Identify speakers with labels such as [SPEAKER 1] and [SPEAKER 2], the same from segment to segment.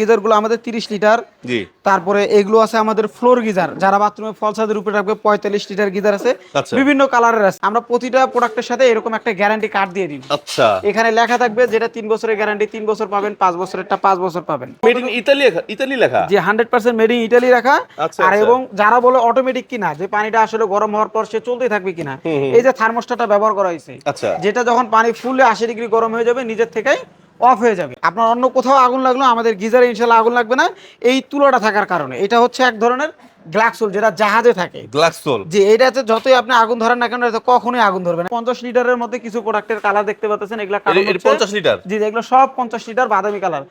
[SPEAKER 1] গিজারগুলো আমাদের তিরিশ লিটার।
[SPEAKER 2] জি।
[SPEAKER 1] তারপরে এগুলো আছে আমাদের ফ্লোর গিজার যারা বাথরুমে ফল ছাদের উপরে রাখবে পঁয়তাল্লিশ লিটার গিজার আছে।
[SPEAKER 2] আচ্ছা।
[SPEAKER 1] বিভিন্ন কালারের আছে। আমরা প্রতিটা প্রোডাক্টের সাথে এরকম একটা গ্যারান্টি কার্ড দিয়ে দিই।
[SPEAKER 2] আচ্ছা।
[SPEAKER 1] এখানে লেখা থাকবে যেটা তিন বছরের গ্যারান্টি তিন বছর পাবেন পাঁচ বছরেরটা পাঁচ বছর পাবেন।
[SPEAKER 2] মেড ইন ইতালি ইতালি লেখা?
[SPEAKER 1] হান্ড্রেড পার্সেন্ট মেড ইন রাখা
[SPEAKER 2] আচ্ছা,
[SPEAKER 1] আর
[SPEAKER 2] আচ্ছা।
[SPEAKER 1] এবং যারা বলে অটোমেটিক কিনা যে পানিটা আসলে গরম হওয়ার পর সে চলতেই থাকবে কিনা এই যে থার্মোস্টারটা ব্যবহার করা হয়েছে
[SPEAKER 2] আচ্ছা।
[SPEAKER 1] যেটা যখন পানি ফুলে আশি ডিগ্রি গরম হয়ে যাবে নিজের থেকেই অফ হয়ে যাবে। আপনার অন্য কোথাও আগুন লাগল আমাদের গিজারে ইনশাল্লাহ আগুন লাগবে না। এই তুলোটা থাকার কারণে। এটা হচ্ছে এক ধরনের গ্লাক্সুল যেটা জাহাজে থাকে।
[SPEAKER 2] গ্লাস সোল
[SPEAKER 1] যে এটাতে যতই আপনি আগুন ধরেন না কেন কখনোই আগুন ধরবে না। পঞ্চাশ লিটারের মধ্যে কিছু প্রোডাক্টের কালার দেখতে পাচ্ছেন এগুলা
[SPEAKER 2] পঞ্চাশ লিটার?
[SPEAKER 1] জি এগুলো সব পঞ্চাশ লিটার বাদামি কালার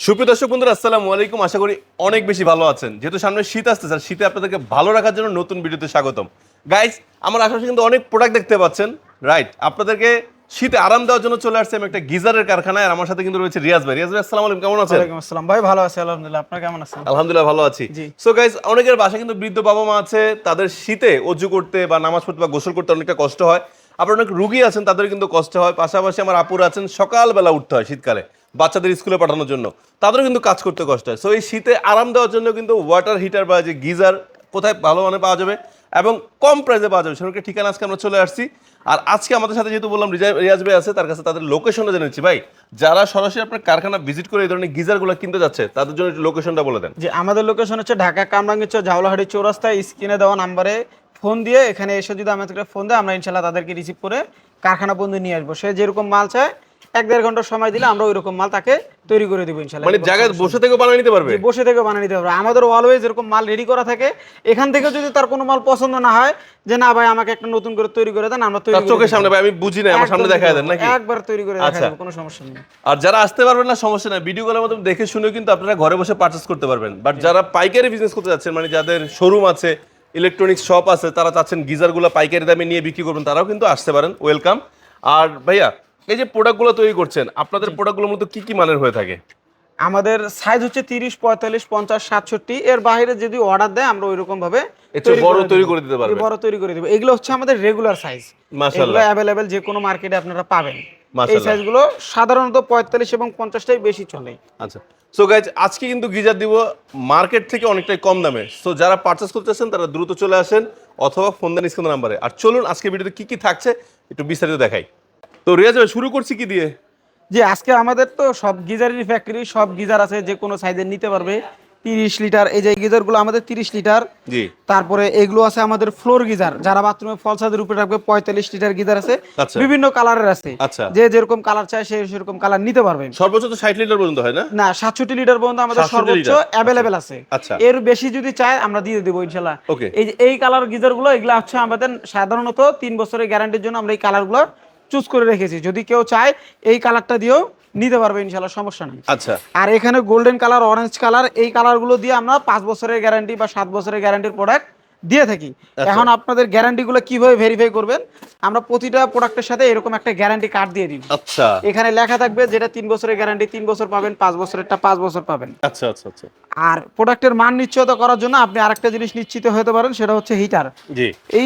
[SPEAKER 2] সুপ্রিয় দর্শক বন্ধুরা আসসালামু আলাইকুম। আশা করি অনেক বেশি ভালো আছেন। যেহেতু সামনে শীত আসতেছে আর শীতে আপনাদেরকে ভালো রাখার জন্য নতুন ভিডিওতে স্বাগতম। গাইস আমার আশেপাশে কিন্তু অনেক প্রোডাক্ট দেখতে পাচ্ছেন। রাইট আপনাদেরকে শীতে আরাম দেওয়ার জন্য চলে আসছে আমি একটা গিজারের কারখানায় আর আমার সাথে কিন্তু রয়েছে রিয়াজ ভাই। রিয়াজ ভাই আসসালামু আলাইকুম কেমন আছেন?
[SPEAKER 1] ওয়ালাইকুম আসসালাম। ভাই ভালো আছে আলহামদুলিল্লাহ। আপনার কেমন আছেন?
[SPEAKER 2] আলহামদুলিল্লাহ ভালো আছি। সো গাইস অনেকের বাসায় কিন্তু বৃদ্ধ বাবা মা আছে তাদের শীতে অজু করতে বা নামাজ পড়তে বা গোসল করতে অনেকটা কষ্ট হয়। আবার অনেক রুগী আছেন তাদের কিন্তু কষ্ট হয়। পাশাপাশি আমার আপুরা আছেন সকালবেলা উঠতে হয় শীতকালে বাচ্চাদের স্কুলে পাঠানোর জন্য। তাদেরও কিন্তু কাজ করতে কষ্ট হয়। সো এই শীতে আরাম দেওয়ার জন্য কিন্তু ওয়াটার হিটার বা যে গিজার কোথায় ভালো মানে পাওয়া যাবে এবং কম প্রাইসে পাওয়া যাবে। সেরকম ঠিকানা আজকে আমরা চলে আসছি। আর আজকে আমাদের সাথে যেহেতু বললাম রিয়াজ ভাই আছে, তার কাছে তাদের লোকেশনটা জেনেছি ভাই, যারা সরাসরি আপনার কারখানা ভিজিট করে এই ধরনের গিজারগুলো কিনতে যাচ্ছে, তাদের জন্য লোকেশনটা বলে দেন।
[SPEAKER 1] যে আমাদের লোকেশন হচ্ছে ঢাকা কামরাঙ্গীর জাউলাহাটি চৌরাস্তায়, স্ক্রিনে দেওয়া নাম্বারে ফোন দিয়ে এখানে এসে যদি আমাদেরকে ফোন দেয়, আমরা ইনশাল্লাহ তাদেরকে রিসিভ করে কারখানা বন্ধু নিয়ে আসব। সে যেরকম মাল চায় এক দেড় ঘণ্টা সময় দিলে আমরা ওই রকম মাল তাকে তৈরি করে দেবো ইনশাল্লাহ।
[SPEAKER 2] মানে জায়গায় বসে থেকে বানিয়ে নিতে পারবে?
[SPEAKER 1] বসে থেকে বানিয়ে নিতে পারবে। আমাদের অলওয়েজ এরকম মাল রেডি করা থাকে। এখান থেকে যদি তার কোনো মাল পছন্দ না হয় যে না ভাই আমাকে একটা নতুন করে তৈরি করে দেন আমরা তৈরি করে
[SPEAKER 2] চোখের সামনে ভাই আমি বুঝি না আমার সামনে দেখায় দেন নাকি?
[SPEAKER 1] একবার তৈরি করে দেখা
[SPEAKER 2] আচ্ছা।
[SPEAKER 1] যাবে কোনো সমস্যা নেই।
[SPEAKER 2] আর যারা আসতে পারবেন না সমস্যা নাই। ভিডিও কলের মধ্যে দেখে শুনে কিন্তু আপনারা ঘরে বসে পারচেস করতে পারবেন। বাট যারা পাইকারি বিজনেস করতে যাচ্ছেন মানে যাদের শোরুম আছে ইলেকট্রনিক্স শপ আছে তারা চাচ্ছেন গিজারগুলো পাইকারি দামে নিয়ে বিক্রি করবেন তারাও কিন্তু আসতে পারেন। ওয়েলকাম আর ভাইয়া এই যে প্রোডাক্টগুলো তৈরি করছেন আপনাদের প্রোডাক্টগুলোর মধ্যে কি কি মানের হয়ে থাকে?
[SPEAKER 1] আমাদের সাইজ হচ্ছে তিরিশ পঁয়তাল্লিশ পঞ্চাশ সাতষট্টি। এর বাইরে যদি অর্ডার দেয় আমরা ওইরকম ভাবে
[SPEAKER 2] এর চেয়ে বড় তৈরি করে দিতে পারবেন।
[SPEAKER 1] বড় তৈরি করে দিব। এগুলো হচ্ছে আমাদের রেগুলার সাইজ
[SPEAKER 2] মাশাআল্লাহ।
[SPEAKER 1] এগুলো অ্যাভেলেবেল যে কোনো মার্কেটে আপনারা পাবেন। এই সাইজগুলো সাধারণত পঁয়তাল্লিশ এবং পঞ্চাশটাই বেশি চলে।
[SPEAKER 2] আচ্ছা। সো গাইজ আজকে কিন্তু গিজার দিব মার্কেট থেকে অনেকটাই কম দামে। সো যারা পারচেস করতেছেন তারা দ্রুত চলে আসেন অথবা ফোন দেন স্ক্রিন নাম্বারে। আর চলুন আজকে ভিডিওতে কি কি থাকছে একটু বিস্তারিত দেখাই। তো রিয়াজ ভাই শুরু করছি কি দিয়ে?
[SPEAKER 1] যে আজকে আমাদের তো সব গিজারের ফ্যাক্টরি সব গিজার আছে যে কোনো সাইজের নিতে পারবে। তিরিশ লিটার এই যে গিজারগুলো আমাদের তিরিশ লিটার
[SPEAKER 2] জি।
[SPEAKER 1] তারপরে এগুলো আছে আমাদের ফ্লোর গিজার যারা বাথরুমে ফল ছাদের উপরে রাখবে পঁয়তাল্লিশ লিটার গিজার আছে
[SPEAKER 2] আচ্ছা।
[SPEAKER 1] বিভিন্ন কালারের আছে।
[SPEAKER 2] আচ্ছা।
[SPEAKER 1] যে যেরকম কালার চায় সে সেরকম কালার নিতে পারবে।
[SPEAKER 2] সর্বোচ্চ তো ষাট লিটার পর্যন্ত হয় না?
[SPEAKER 1] না সাতষট্টি লিটার পর্যন্ত আমাদের সর্বোচ্চ অ্যাভেলেবেল আছে।
[SPEAKER 2] আচ্ছা।
[SPEAKER 1] এর বেশি যদি চায় আমরা দিয়ে দেবো ইনশাল্লাহ. এই যে এই কালার গিজারগুলো এগুলো হচ্ছে আমাদের সাধারণত তিন বছরের গ্যারান্টির জন্য আমরা এই কালারগুলো চুজ করে রেখেছি। যদি কেউ চায় এই কালারটা দিয়েও নিতে পারবে ইনশাল্লাহ সমস্যা নেই।
[SPEAKER 2] আচ্ছা।
[SPEAKER 1] আর এখানে গোল্ডেন কালার অরেঞ্জ কালার এই কালারগুলো দিয়ে আমরা পাঁচ বছরের গ্যারান্টি বা সাত বছরের গ্যারান্টির প্রোডাক্ট দিয়ে থাকি। এখন আপনাদের গ্যারান্টিগুলো কীভাবে ভেরিফাই করবেন? আমরা প্রতিটা প্রোডাক্টের সাথে এরকম একটা গ্যারান্টি কার্ড দিয়ে দিই
[SPEAKER 2] আচ্ছা।
[SPEAKER 1] এখানে লেখা থাকবে যেটা তিন বছরের গ্যারান্টি তিন বছর পাবেন পাঁচ বছরেরটা পাঁচ বছর পাবেন।
[SPEAKER 2] আচ্ছা আচ্ছা আচ্ছা।
[SPEAKER 1] আর প্রোডাক্টের মান নিশ্চয়তা করার জন্য আপনি আরেকটা জিনিস নিশ্চিত হতে পারেন সেটা হচ্ছে হিটার
[SPEAKER 2] জি।
[SPEAKER 1] এই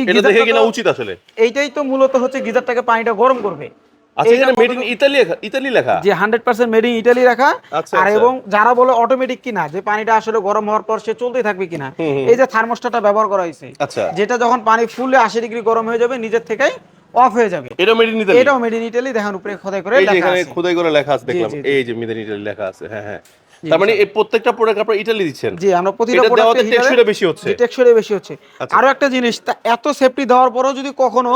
[SPEAKER 2] কিনা উচিত আসলে।
[SPEAKER 1] এইটাই তো মূলত হচ্ছে গিজারটাকে পানিটা গরম করবে।
[SPEAKER 2] আচ্ছা এখানে মেড ইন ইতালি ইতালি লেখা
[SPEAKER 1] যে hundred percent made in Italy রাখা
[SPEAKER 2] আচ্ছা,
[SPEAKER 1] আর
[SPEAKER 2] আচ্ছা।
[SPEAKER 1] এবং যারা বলে অটোমেটিক কিনা যে পানিটা আসলে গরম হওয়ার পর সে চলতেই থাকবে কিনা এই যে থার্মোস্টারটা ব্যবহার করা হয়েছে
[SPEAKER 2] আচ্ছা।
[SPEAKER 1] যেটা যখন পানি ফুলে আশি ডিগ্রি গরম হয়ে যাবে নিজের থেকেই অফ হয়ে যাবে।
[SPEAKER 2] এটা মেড ইন ইতালি
[SPEAKER 1] এটাও মেড ইন ইটালি দেখেন উপরে খোদাই করে লেখা
[SPEAKER 2] এখানে খোদাই করে লেখা আছে দেখলাম। এই যে মেড ইন ইতালি লেখা আছে হ্যাঁ হ্যাঁ। তার মানে এই প্রত্যেকটা প্রোডাক্ট আপনারা ইতালি দিচ্ছেন?
[SPEAKER 1] জি আমরা প্রতিটা প্রোডাক্টে
[SPEAKER 2] বেশি হচ্ছে।
[SPEAKER 1] বেশি হচ্ছে। আরও একটা জিনিস এত সেফটি দেওয়ার পরেও যদি কখনো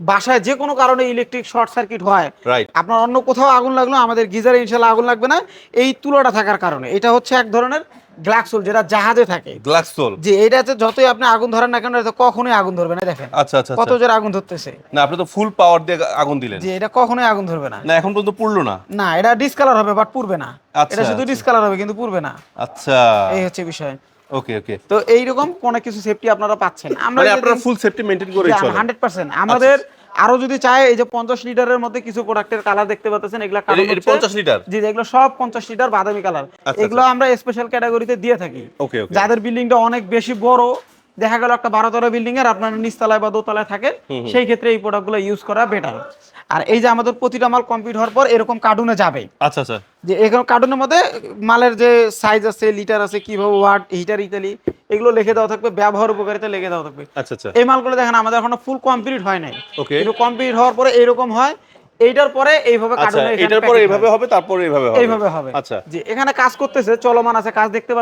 [SPEAKER 1] বাসায় যে কোনো কারণে ইলেকট্রিক শর্ট সার্কিট হয় আপনার অন্য কোথাও আগুন লাগল আমাদের গিজারে ইনশাল্লাহ আগুন লাগবে না। এই তুলোটা থাকার কারণে। এটা হচ্ছে এক ধরনের গ্লাক্সুল যেটা জাহাজে থাকে।
[SPEAKER 2] গ্লাস সোল
[SPEAKER 1] যে এটাতে যতই আপনি আগুন ধরেন না কেন এটা কখনোই আগুন ধরবে না দেখেন।
[SPEAKER 2] আচ্ছা আচ্ছা
[SPEAKER 1] কত
[SPEAKER 2] আচ্ছা।
[SPEAKER 1] জোরে আগুন ধরতেছে।
[SPEAKER 2] না আপনি তো ফুল পাওয়ার দিয়ে আগুন দিলেন।
[SPEAKER 1] যে এটা কখনোই আগুন ধরবে না।
[SPEAKER 2] না এখন পর্যন্ত পুড়লো না।
[SPEAKER 1] না এটা ডিসকালার হবে বাট পুড়বে না।
[SPEAKER 2] আচ্ছা,
[SPEAKER 1] এটা শুধু
[SPEAKER 2] আচ্ছা।
[SPEAKER 1] ডিসকালার হবে কিন্তু পুড়বে না।
[SPEAKER 2] আচ্ছা।
[SPEAKER 1] এই হচ্ছে বিষয়।
[SPEAKER 2] ওকে ওকে।
[SPEAKER 1] তো এইরকম কোন কিছু সেফটি আপনারা পাচ্ছেন আমরা
[SPEAKER 2] মানে আপনারা ফুল সেফটি মেইনটেইন করে চলেন।
[SPEAKER 1] হান্ড্রেড পার্সেন্ট আমাদের আরও যদি চায় এই যে পঞ্চাশ লিটারের মধ্যে কিছু প্রোডাক্টের কালার দেখতে পাচ্ছেন এগুলা হচ্ছে-
[SPEAKER 2] 50 লিটার?
[SPEAKER 1] জি এগুলো সব পঞ্চাশ লিটার বাদামি কালার
[SPEAKER 2] আচ্ছা,
[SPEAKER 1] এগুলো আমরা স্পেশাল ক্যাটাগরিতে দিয়ে থাকি।
[SPEAKER 2] ওকে ওকে।
[SPEAKER 1] যাদের বিল্ডিংটা অনেক বেশি বড় দেখা গেল একটা বারোতলা বিল্ডিং এর আপনার নিচতলায় বা দোতলায় থাকেন সেই ক্ষেত্রে এই প্রোডাক্টগুলো ইউজ করা বেটার আর এই যে আমাদের প্রতিটা মাল কমপ্লিট হওয়ার পর এরকম কার্টুনে যাবে।
[SPEAKER 2] আচ্ছা আচ্ছা।
[SPEAKER 1] যে এখানে কার্টুনের মধ্যে মালের যে সাইজ আছে লিটার আছে কীভাবে ওয়াট হিটার ইত্যাদি এগুলো লিখে দেওয়া থাকবে ব্যবহার উপকারিতা লিখে দেওয়া থাকবে।
[SPEAKER 2] আচ্ছা আচ্ছা।
[SPEAKER 1] এই মালগুলো দেখেন আমাদের এখনও ফুল কমপ্লিট হয় নাই।
[SPEAKER 2] ওকে
[SPEAKER 1] কিন্তু কমপ্লিট হওয়ার পরে এরকম হয় এইটার পরে এইভাবে
[SPEAKER 2] আচ্ছা এটার পরে এইভাবে হবে তারপরে এইভাবে হবে।
[SPEAKER 1] এইভাবে হবে।
[SPEAKER 2] আচ্ছা।
[SPEAKER 1] জি এখানে কাজ করতেছে চলমান আছে কাজ দেখতে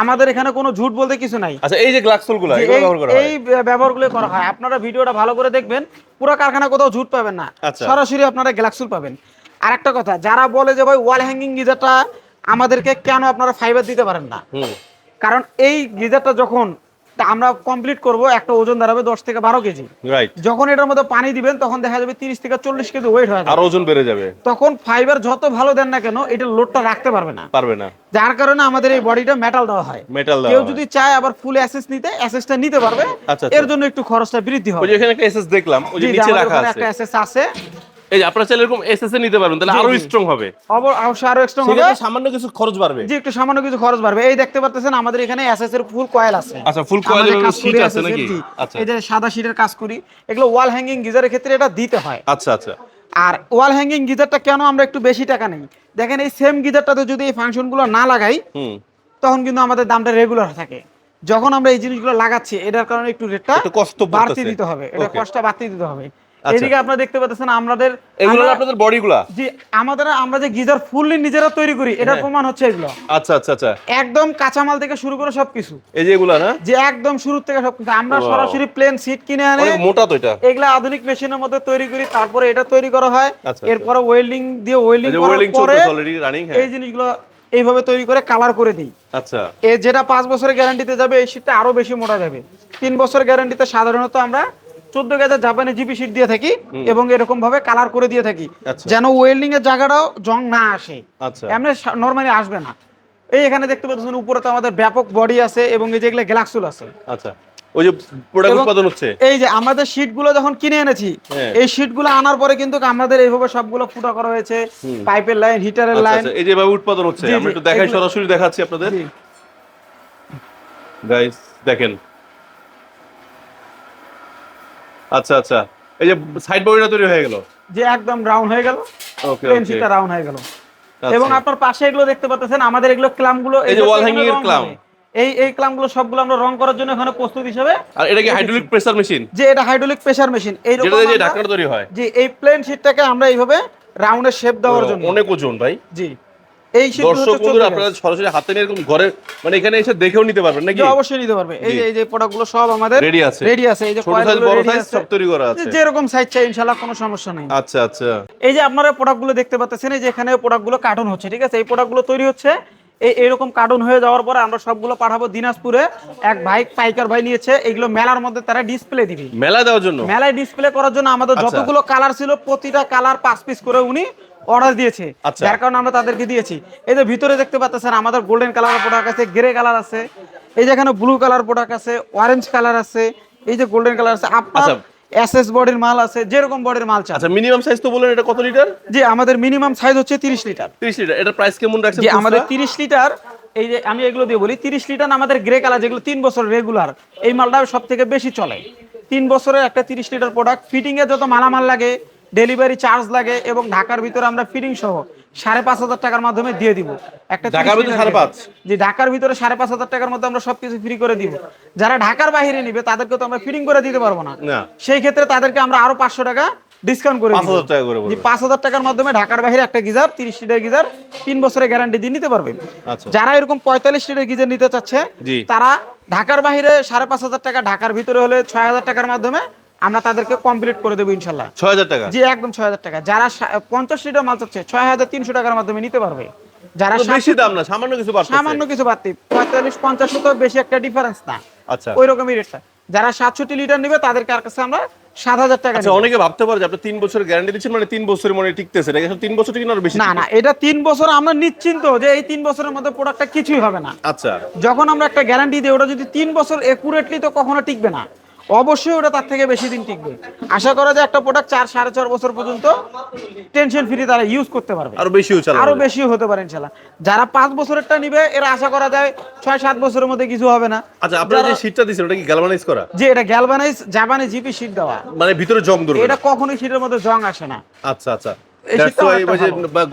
[SPEAKER 1] আমাদের এখানে কোনো ঝুট বলতে কিছু নাই।
[SPEAKER 2] আচ্ছা এই যে এগুলো ব্যবহার করা হয়?
[SPEAKER 1] এই ব্যবহারগুলো করা হয়। আপনারা ভিডিওটা ভালো করে দেখবেন পুরো কারখানা কোথাও ঝুট পাবেন না।
[SPEAKER 2] আচ্ছা।
[SPEAKER 1] সরাসরি আপনারা গ্যালাক্সুল পাবেন। আর একটা কথা যারা বলে যে ভাই ওয়াল হ্যাঙ্গিং গিজারটা আমাদেরকে কেন আপনারা ফাইবার দিতে পারেন না? কারণ এই গিজারটা যখন আমরা কমপ্লিট করব একটা ওজন দাঁড়াবে দশ থেকে বারো কেজি। যখন এটার মধ্যে পানি দিবেন তখন দেখা যাবে তিরিশ থেকে চল্লিশ কেজি ওয়েট হয়ে
[SPEAKER 2] আরও ওজন বেড়ে যাবে।
[SPEAKER 1] তখন ফাইবার যত ভালো দেন না কেন এটা লোডটা রাখতে পারবে না।
[SPEAKER 2] পারবে না।
[SPEAKER 1] যার কারণে আমাদের এই বডিটা মেটাল দেওয়া হয়।
[SPEAKER 2] মেটাল
[SPEAKER 1] কেউ যদি চায় আবার ফুল অ্যাসেস নিতে অ্যাসেসটা নিতে পারবে।
[SPEAKER 2] আচ্ছা,
[SPEAKER 1] এর জন্য একটু খরচটা বৃদ্ধি হবে
[SPEAKER 2] যে এখানে একটা এসএস দেখলাম ওই যে নিচে রাখা আছে।
[SPEAKER 1] একটা অ্যাসেস আছে।
[SPEAKER 2] এই আপনারা চাইলে এরকম নিতে পারবেন তাহলে
[SPEAKER 1] আরও
[SPEAKER 2] স্ট্রং হবে।
[SPEAKER 1] অবশ্যই আরও এক্সট্রা হবে।
[SPEAKER 2] সামান্য কিছু খরচ বাড়বে।
[SPEAKER 1] যে একটু সামান্য কিছু খরচ বাড়বে। এই দেখতে পাচ্ছেন আমাদের এখানে এসএস এর ফুল কয়েল আছে।
[SPEAKER 2] আচ্ছা ফুল কয়েল শীট আছে নাকি? আচ্ছা।
[SPEAKER 1] এই যে সাদা শীটের কাজ করি। এগুলো ওয়াল হ্যাঙ্গিং গিজারের ক্ষেত্রে এটা দিতে হয়।
[SPEAKER 2] আচ্ছা আচ্ছা।
[SPEAKER 1] আর ওয়াল হ্যাঙ্গিং গিজারটা কেন আমরা একটু বেশি টাকা নেই? দেখেন এই সেম গিজারটাতে যদি এই ফাংশনগুলো না লাগাই তখন কিন্তু আমাদের দামটা রেগুলার থাকে। যখন আমরা এই জিনিসগুলো লাগাচ্ছি এটার কারণে একটু রেটটা
[SPEAKER 2] একটু কষ্ট
[SPEAKER 1] বাড়তি দিতে হবে। এটা. কষ্টটা বাড়তি দিতে হবে। এদিকে আপনারা দেখতে পাচ্ছেন আমাদের
[SPEAKER 2] এগুলো আপনাদের বডিগুলা?
[SPEAKER 1] জি আমাদের আমরা যে গিজার ফুললি নিজেরা তৈরি করি এটার
[SPEAKER 2] হ্যাঁ।
[SPEAKER 1] প্রমাণ হচ্ছে এগুলো।
[SPEAKER 2] আচ্ছা আচ্ছা আচ্ছা।
[SPEAKER 1] একদম কাঁচামাল থেকে শুরু করে সবকিছু।
[SPEAKER 2] এই যে এগুলা না?
[SPEAKER 1] যে একদম শুরু থেকে সবকিছু। আমরা সরাসরি প্লেন সিট কিনে আনে।
[SPEAKER 2] মোটা তো এটা।
[SPEAKER 1] এগুলা আধুনিক মেশিনের মধ্যে তৈরি করি তারপরে এটা তৈরি করা হয়।
[SPEAKER 2] আচ্ছা,
[SPEAKER 1] এরপরে ওয়েল্ডিং দিয়ে ওয়েল্ডিং করার
[SPEAKER 2] ওয়েল্ডিং
[SPEAKER 1] পরে
[SPEAKER 2] অলরেডি রানিং হ্যাঁ।
[SPEAKER 1] এই জিনিসগুলো এইভাবে তৈরি করে কালার করে দিই।
[SPEAKER 2] আচ্ছা।
[SPEAKER 1] এ যেটা পাঁচ বছরের গ্যারান্টিতে যাবে এই শীটটা আরও বেশি মোটা যাবে। তিন বছরের গ্যারান্টিতে সাধারণত আমরা চোদ্দ গেজের জাপানি জিপি শীট দিয়ে থাকি এবং এরকম ভাবে কালার করে দিয়ে থাকি।
[SPEAKER 2] আচ্ছা।
[SPEAKER 1] যেন ওয়েল্ডিং এর জায়গাটাও জং না আসে।
[SPEAKER 2] আচ্ছা।
[SPEAKER 1] এমনি নর্মালি আসবে না। এই এখানে দেখতে পাচ্ছেন উপরে তো আমাদের ব্যাপক বডি আছে এবং এই যেগুলো গ্যালাক্সুল আছে।
[SPEAKER 2] আচ্ছা। ওই যে প্রোডাক্ট উৎপাদন হচ্ছে?
[SPEAKER 1] এই যে আমাদের শীটগুলো যখন কিনে এনেছি
[SPEAKER 2] হ্যাঁ।
[SPEAKER 1] এই শীটগুলো আনার পরে কিন্তু আমাদের এইভাবে সবগুলো ফুটা করা হয়েছে। পাইপের লাইন হিটারের লাইন
[SPEAKER 2] এই যে এভাবে উৎপাদন হচ্ছে
[SPEAKER 1] জি,
[SPEAKER 2] একটু দেখাই সরাসরি দেখাচ্ছি আপনাদের। গাইস দেখেন। আচ্ছা আচ্ছা। এই যে সাইড বডিটা তৈরি হয়ে গেল?
[SPEAKER 1] যে একদম রাউন্ড হয়ে গেল
[SPEAKER 2] ওকে
[SPEAKER 1] রাউন্ড হয়ে গেল।
[SPEAKER 2] আচ্ছা।
[SPEAKER 1] এবং আপনার পাশে এগুলো দেখতে পাচ্ছেন আমাদের এগুলো ক্লামগুলো
[SPEAKER 2] এই যে
[SPEAKER 1] এখানে
[SPEAKER 2] hanging এর
[SPEAKER 1] রং
[SPEAKER 2] clamp।
[SPEAKER 1] এই এই ক্লামগুলো সবগুলো আমরা রং করার জন্য এখানে প্রস্তুত হিসেবে
[SPEAKER 2] আর এটা কি হাইড্রোলিক প্রেসার মেশিন
[SPEAKER 1] যে এটা হাইড্রোলিক প্রেসার মেশিন এই
[SPEAKER 2] যেটা যে ঢাকনাটা তৈরি হয়।
[SPEAKER 1] যে এই প্লেন শীটটাকে আমরা এইভাবে রাউন্ডের শেপ দেওয়ার জন্য।
[SPEAKER 2] অনেক ওজন ভাই।
[SPEAKER 1] জি। এই
[SPEAKER 2] দর্শক বন্ধুরা আপনারা সরাসরি হাতে নিয়ে এরকম ঘরে মানে এখানে এসে দেখেও নিতে পারবেন নাকি?
[SPEAKER 1] অবশ্যই নিতে পারবে। এই এই যে প্রোডাক্টগুলো সব আমাদের
[SPEAKER 2] রেডি আছে।
[SPEAKER 1] রেডি আছে। এই যে
[SPEAKER 2] ছোট সাইজ বড় সাইজ সব তৈরি করা
[SPEAKER 1] যে
[SPEAKER 2] আছে।
[SPEAKER 1] যেরকম সাইজ চাই ইনশাআল্লাহ কোনো সমস্যা নেই।
[SPEAKER 2] আচ্ছা আচ্ছা।
[SPEAKER 1] এই যে আপনারা প্রোডাক্টগুলো দেখতে পাচ্ছেন এই যে এখানে প্রোডাক্টগুলো কার্টুন হচ্ছে ঠিক আছে? এই প্রোডাক্টগুলো তৈরি হচ্ছে। এই এরকম কার্টুন হয়ে যাওয়ার পরে আমরা সবগুলো পাঠাবো দিনাজপুরে। এক ভাই পাইকার ভাই নিয়েছে। এগুলো মেলার মধ্যে তারা ডিসপ্লে দিবে।
[SPEAKER 2] মেলা দেওয়ার জন্য?
[SPEAKER 1] মেলায় ডিসপ্লে করার জন্য আমাদের
[SPEAKER 2] আচ্ছা।
[SPEAKER 1] যতগুলো কালার ছিল প্রতিটা কালার পাঁচ পিস করে উনি অর্ডার দিয়েছে।
[SPEAKER 2] আচ্ছা।
[SPEAKER 1] যার কারণে আমরা তাদেরকে দিয়েছি। এই যে ভিতরে দেখতে পাচ্ছেন আমাদের গোল্ডেন কালার প্রোডাক্ট আছে গ্রে কালার আছে। এই যে এখানে ব্লু কালার প্রোডাক্ট আছে অরেঞ্জ কালার আছে এই যে গোল্ডেন কালার আছে। আপনার
[SPEAKER 2] আচ্ছা।
[SPEAKER 1] এসএস বডির মাল আছে যেরকম বডির মাল চান।
[SPEAKER 2] আচ্ছা মিনিমাম সাইজ তো বললেন এটা কত লিটার
[SPEAKER 1] যে আমাদের মিনিমাম সাইজ হচ্ছে তিরিশ লিটার
[SPEAKER 2] 30 লিটার এটা প্রাইস কেমন রাখছেন
[SPEAKER 1] যে আমাদের
[SPEAKER 2] খুচরা?
[SPEAKER 1] তিরিশ লিটার এই যে আমি এগুলো দিয়ে বলি তিরিশ লিটার আমাদের গ্রে কালার যেগুলো তিন বছর রেগুলার এই মালটা সব থেকে বেশি চলে। তিন বছরের একটা তিরিশ লিটার প্রোডাক্ট ফিটিং এ যত মালামাল লাগে ডেলিভারি চার্জ লাগে এবং ঢাকার ভিতরে আমরা ফিটিং সহ সাড়ে পাঁচ হাজার টাকার মাধ্যমে দিয়ে দিব। একটা
[SPEAKER 2] ঢাকার ভিতরে সাড়ে পাঁচ?
[SPEAKER 1] যে ঢাকার ভিতরে সাড়ে পাঁচ হাজার টাকার মধ্যে আমরা সবকিছু ফ্রি করে দিব। যারা ঢাকার বাইরে নিবে তাদেরকে তো আমরা ফিটিং করে দিতে পারব না। সেই ক্ষেত্রে তাদেরকে আমরা আরও পাঁচশো টাকা ডিসকাউন্ট করে দিব।
[SPEAKER 2] 5000 টাকা করে বলবেন।
[SPEAKER 1] যে পাঁচ হাজার টাকার মাধ্যমে ঢাকার বাইরে একটা গিজার তিরিশ লিটার গিজার তিন বছরের গ্যারান্টি দিয়ে নিতে পারবে।
[SPEAKER 2] আচ্ছা।
[SPEAKER 1] যারা এরকম পঁয়তাল্লিশ লিটার গিজার নিতে চাচ্ছে তারা ঢাকার বাইরে সাড়ে পাঁচ হাজার টাকা ঢাকার ভিতরে হলে ছয় হাজার টাকার মাধ্যমে আমরা তাদেরকে কমপ্লিট করে দেবো ইনশাল্লাহ
[SPEAKER 2] 6000 টাকা?
[SPEAKER 1] জি একদম ছয় হাজার টাকা। যারা পঞ্চাশ লিটার মাল চাচ্ছে ছয় হাজার তিনশো টাকার মাধ্যমে নিতে পারবে। যারা
[SPEAKER 2] বেশি দাম না সামান্য কিছু
[SPEAKER 1] সামান্য কিছু বাড়তি। পঁয়তাল্লিশ পঞ্চাশ তো বেশি একটা ডিফারেন্স না।
[SPEAKER 2] আচ্ছা।
[SPEAKER 1] ওই রকমই রেটটা যারা সাতষট্টি লিটার নেবে তাদেরকে আর কাছে আমরা সাত হাজার টাকা
[SPEAKER 2] আচ্ছা অনেকে ভাবতে পারে যে আপনি তিন বছরের গ্যারান্টি দিচ্ছেন মানে তিন বছরের মনে টিকতেছে এটা তিন বছর টিকে না বেশি
[SPEAKER 1] না না এটা তিন বছর আমরা নিশ্চিন্ত যে এই তিন বছরের মধ্যে প্রোডাক্টটা কিছুই হবে না।
[SPEAKER 2] আচ্ছা।
[SPEAKER 1] যখন আমরা একটা গ্যারান্টি দিই ওটা যদি তিন বছর একুরেটলি তো কখনো টিকবে না। অবশ্যই ওটা তার থেকে বেশি দিন টিকবে। আশা করা যায় একটা প্রোডাক্ট চার সাড়ে চার বছর পর্যন্ত টেনশন ফ্রি তারা ইউজ করতে পারবে।
[SPEAKER 2] আরও চালানো আরও
[SPEAKER 1] বেশি হতে পারে ইনশাল্লাহ যারা পাঁচ বছরেরটা নিবে এরা আশা করা যায় ছয় সাত বছরের মধ্যে কিছু হবে না।
[SPEAKER 2] আচ্ছা আপনারা যে শীটটা দিচ্ছেন ওটা কি গ্যালভানাইজ করা?
[SPEAKER 1] যে এটা গ্যালভানাইজ জাপানে জিপি শীট দেওয়া।
[SPEAKER 2] মানে ভিতরে জং ধরবে
[SPEAKER 1] এটা? কখনোই শীটের মধ্যে জং আসে না।
[SPEAKER 2] আচ্ছা আচ্ছা।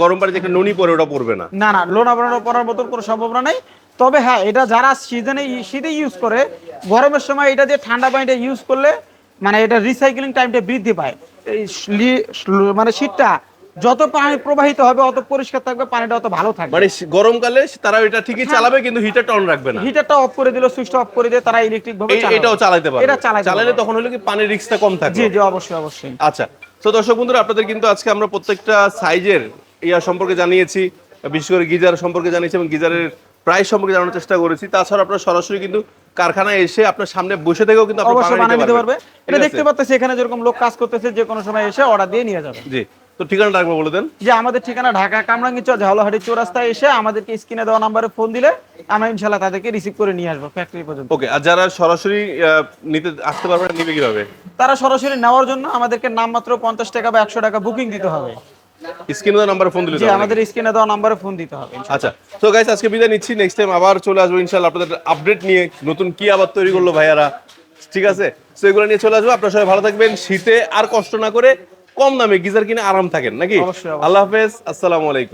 [SPEAKER 2] গরম পানিতে ননি পরে ওটা পড়বে না।
[SPEAKER 1] না না লোনা বানানো পড়ার মতন কোনো সম্ভাবনা নেই। তবে হ্যাঁ এটা যারা সিজনে শীতে ইউজ করে গরমের সময় এটা দিয়ে ঠান্ডা পানিটা ইউজ করলে মানে এটা রিসাইক্লিং টাইমটা বৃদ্ধি পায়। এই মানে শীতটা যত পানি প্রবাহিত হবে অত পরিষ্কার থাকবে পানিটা অত ভালো থাকবে।
[SPEAKER 2] মানে গরমকালে তারা এটা ঠিকই
[SPEAKER 1] হ্যাঁ।
[SPEAKER 2] চালাবে কিন্তু হিটারটা অন রাখবে না।
[SPEAKER 1] হিটারটা অফ করে দিল সুইচটা অফ করে দিয়ে তারা ইলেকট্রিক ভাবে।
[SPEAKER 2] এটাও চালাতে পারবে।
[SPEAKER 1] এটা চালাতে
[SPEAKER 2] চালালে তখন হলো কি পানির রিস্কটা কম থাকবে।
[SPEAKER 1] জি জি অবশ্যই অবশ্যই।
[SPEAKER 2] আচ্ছা তো দর্শক বন্ধুরা আপনাদের কিন্তু আজকে আমরা প্রত্যেকটা সাইজের ইয়া সম্পর্কে জানিয়েছি বিশেষ করে গিজার সম্পর্কে জানিয়েছি এবং গিজারের প্রাইস সম্পর্কে জানানোর চেষ্টা করেছি। তাছাড়া আপনারা সরাসরি কিন্তু কারখানায় এসে আপনার সামনে বসে থেকেও কিন্তু
[SPEAKER 1] অবশ্যই বানিয়ে নিতে পারবে। এটা দেখতে পাচ্ছেন এখানে যেরকম লোক কাজ করতেছে যে কোনো সময় এসে অর্ডার দিয়ে নিয়ে যাবে।
[SPEAKER 2] জি। তো ঠিকানাটা একবার বলে দেন।
[SPEAKER 1] যে আমাদের ঠিকানা ঢাকা কামরাঙ্গি চর ঝাউলাহাটি চৌরাস্তায় এসে আমাদেরকে স্ক্রিনে দেওয়া নাম্বারে ফোন দিলে আমরা ইনশাল্লাহ তাদেরকে রিসিভ করে নিয়ে আসব ফ্যাক্টরি পর্যন্ত।
[SPEAKER 2] ওকে আর যারা সরাসরি নিতে আসতে পারবে নিবে কীভাবে?
[SPEAKER 1] তারা সরাসরি নেওয়ার জন্য আমাদেরকে নামমাত্র পঞ্চাশ টাকা বা একশো টাকা বুকিং দিতে হবে।
[SPEAKER 2] স্ক্রিনে নাম্বারে ফোন দিলে হবে
[SPEAKER 1] আমাদের স্ক্রিনে দেওয়া নাম্বারে ফোন দিতে হবে
[SPEAKER 2] আচ্ছা তো গাইস আজকে বিদায় নিচ্ছি। নেক্সট টাইম আবার চলে আসব ইনশাআল্লাহ আপনাদের আপডেট নিয়ে নতুন কি আবার তৈরি করল ভাইয়ারা। ঠিক আছে? তো এগুলো নিয়ে চলে আসব। আপনারা সবাই ভালো থাকবেন। শীতে আর কষ্ট না করে কম দামে গিজার কিনে আরাম থাকেন নাকি। আল্লাহ হাফেজ। আসসালামু আলাইকুম।